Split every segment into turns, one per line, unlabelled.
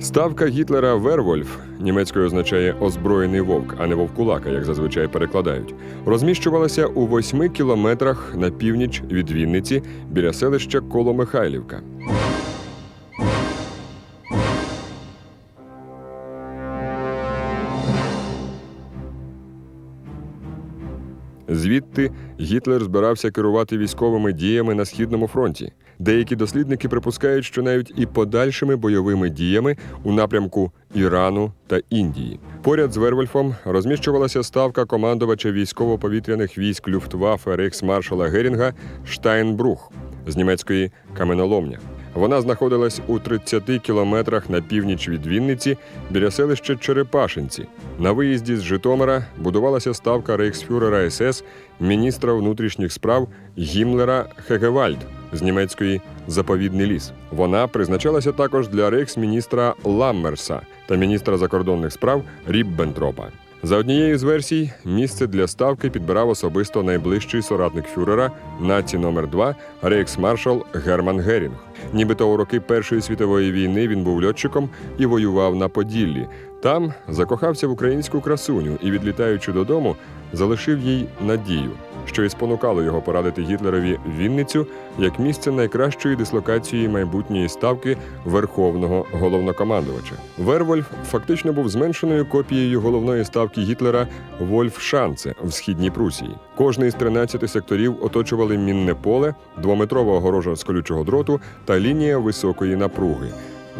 Ставка Гітлера Вервольф німецькою означає озброєний вовк, а не вовкулака, як зазвичай перекладають. Розміщувалася у восьми кілометрах на північ від Вінниці біля селища Коломихайлівка. Звідти Гітлер збирався керувати військовими діями на східному фронті. Деякі дослідники припускають, що навіть і подальшими бойовими діями у напрямку Ірану та Індії. Поряд з Вервольфом розміщувалася ставка командувача військово-повітряних військ Люфтваффе рейхсмаршала Герінга Штайнбрух з німецької каменоломня. Вона знаходилась у 30 кілометрах на північ від Вінниці біля селища Черепашинці. На виїзді з Житомира будувалася ставка рейхсфюрера СС міністра внутрішніх справ Гімлера Хегевальд з німецької заповідний ліс. Вона призначалася також для рейхсміністра Ламмерса та міністра закордонних справ Ріббентропа. За однією з версій, місце для ставки підбирав особисто найближчий соратник фюрера наці номер 2 рейхсмаршал Герман Герінг. Нібито у роки Першої світової війни він був льотчиком і воював на Поділлі. Там закохався в українську красуню і, відлітаючи додому, залишив їй надію, що і спонукало його порадити Гітлерові Вінницю як місце найкращої дислокації майбутньої ставки верховного головнокомандувача. Вервольф фактично був зменшеною копією головної ставки Гітлера Вольфшанце в східній Прусії. Кожний з 13 секторів оточували мінне поле, двометрова огорожа з колючого дроту та лінія високої напруги.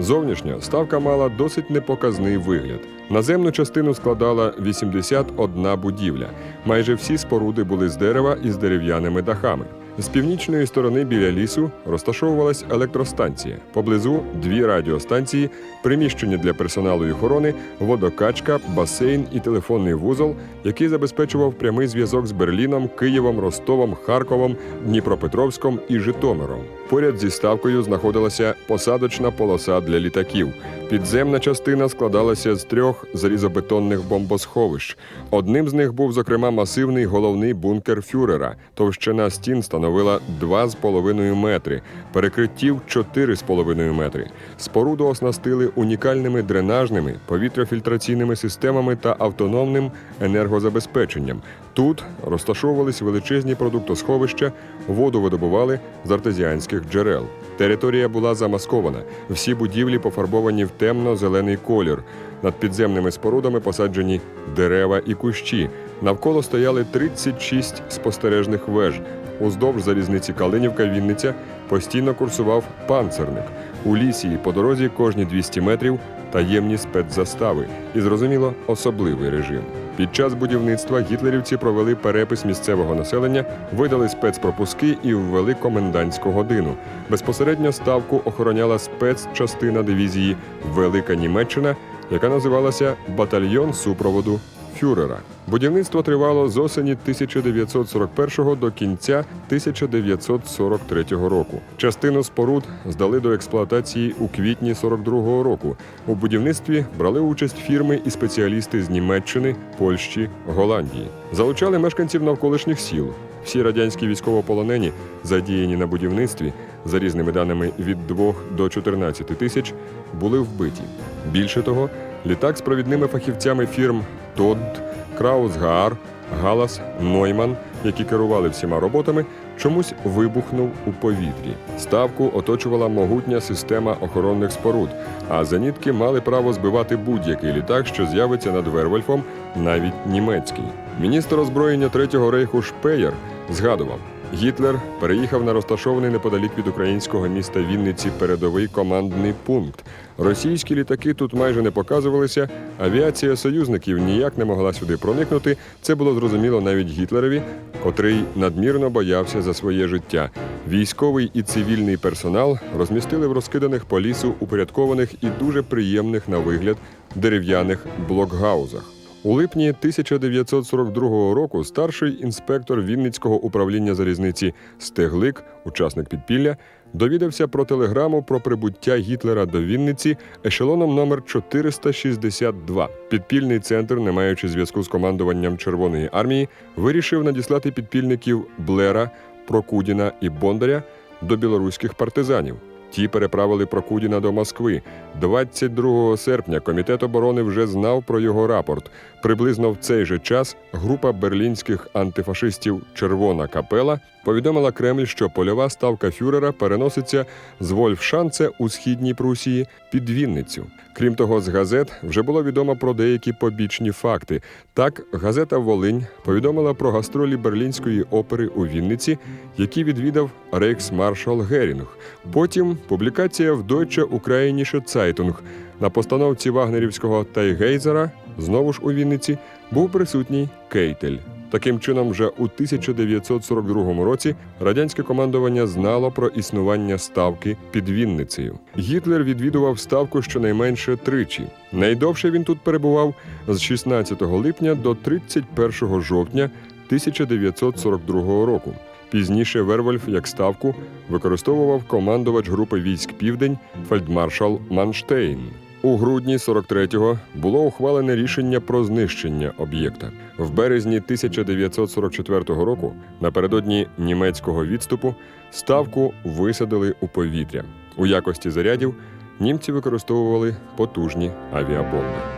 Зовнішня ставка мала досить непоказний вигляд. Наземну частину складала 81 будівля. Майже всі споруди були з дерева і з дерев'яними дахами. З північної сторони біля лісу розташовувалась електростанція. Поблизу дві радіостанції, приміщення для персоналу і охорони, водокачка, басейн і телефонний вузол, який забезпечував прямий зв'язок з Берліном, Києвом, Ростовом, Харковом, Дніпропетровськом і Житомиром. Поряд зі ставкою знаходилася посадочна полоса для літаків. Підземна частина складалася з трьох залізобетонних бомбосховищ. Одним з них був, зокрема, масивний головний бункер фюрера. Товщина стін становила 2,5 метри, перекриттів 4,5 метри. Споруду оснастили унікальними дренажними, повітряфільтраційними системами та автономним енергозабезпеченням. Тут розташовувались величезні продуктосховища, воду видобували з артезіанських джерел. Територія була замаскована. Всі будівлі пофарбовані в темно-зелений колір. Над підземними спорудами посаджені дерева і кущі. Навколо стояли 36 спостережних веж. Уздовж залізниці Калинівка-Вінниця постійно курсував панцерник. У лісі і по дорозі кожні 200 метрів таємні спецзастави і, зрозуміло, особливий режим. Під час будівництва гітлерівці провели перепис місцевого населення, видали спецпропуски і ввели комендантську годину. Безпосередньо ставку охороняла спецчастина дивізії Велика Німеччина, яка називалася Батальйон супроводу фюрера. Будівництво тривало з осені 1941 до кінця 1943 року. Частину споруд здали до експлуатації у квітні 42-го року. У будівництві брали участь фірми і спеціалісти з Німеччини, Польщі, Голландії. Залучали мешканців навколишніх сіл. Всі радянські військовополонені, задіяні на будівництві, за різними даними від 2 до 14 тисяч, були вбиті. Більше того, літак з провідними фахівцями фірм Тодд, Краусгар, Галас, Нойман, які керували всіма роботами, чомусь вибухнув у повітрі. Ставку оточувала могутня система охоронних споруд, а зенітки мали право збивати будь-який літак, що з'явиться над Вервольфом, навіть німецький. Міністр озброєння Третього рейху Шпеєр згадував. Гітлер переїхав на розташований неподалік від українського міста Вінниці передовий командний пункт. Російські літаки тут майже не показувалися. Авіація союзників ніяк не могла сюди проникнути. Це було зрозуміло навіть Гітлерові, котрий надмірно боявся за своє життя. Військовий і цивільний персонал розмістили в розкиданих по лісу упорядкованих і дуже приємних на вигляд дерев'яних блокгаузах. У липні 1942 року старший інспектор Вінницького управління залізниці Стеглик, учасник підпілля, довідався про телеграму про прибуття Гітлера до Вінниці ешелоном номер 462. Підпільний центр, не маючи зв'язку з командуванням Червоної армії, вирішив надіслати підпільників Блера, Прокудіна і Бондаря до білоруських партизанів. Ті переправили Прокудіна до Москви. 22 серпня комітет оборони вже знав про його рапорт. Приблизно в цей же час група берлінських антифашистів Червона капела повідомила Кремль, що польова ставка фюрера переноситься з Вольфшанце у східній Прусії під Вінницю. Крім того, з газет вже було відомо про деякі побічні факти. Так, газета Волинь повідомила про гастролі берлінської опери у Вінниці, які відвідав рейхсмаршал Герінг. Потім публікація в Deutsche Ukrainische Zeitung на постановці вагнерівського Тайгейзера, знову ж у Вінниці, був присутній Кейтель. Таким чином, вже у 1942 році радянське командування знало про існування ставки під Вінницею. Гітлер відвідував ставку щонайменше тричі. Найдовше він тут перебував з 16 липня до 31 жовтня 1942 року. Пізніше Вервольф як ставку використовував командувач групи військ Південь фельдмаршал Манштейн. У грудні 43-го було ухвалене рішення про знищення об'єкта. В березні 1944 року, напередодні німецького відступу, ставку висадили у повітря. У якості зарядів німці використовували потужні авіабомби.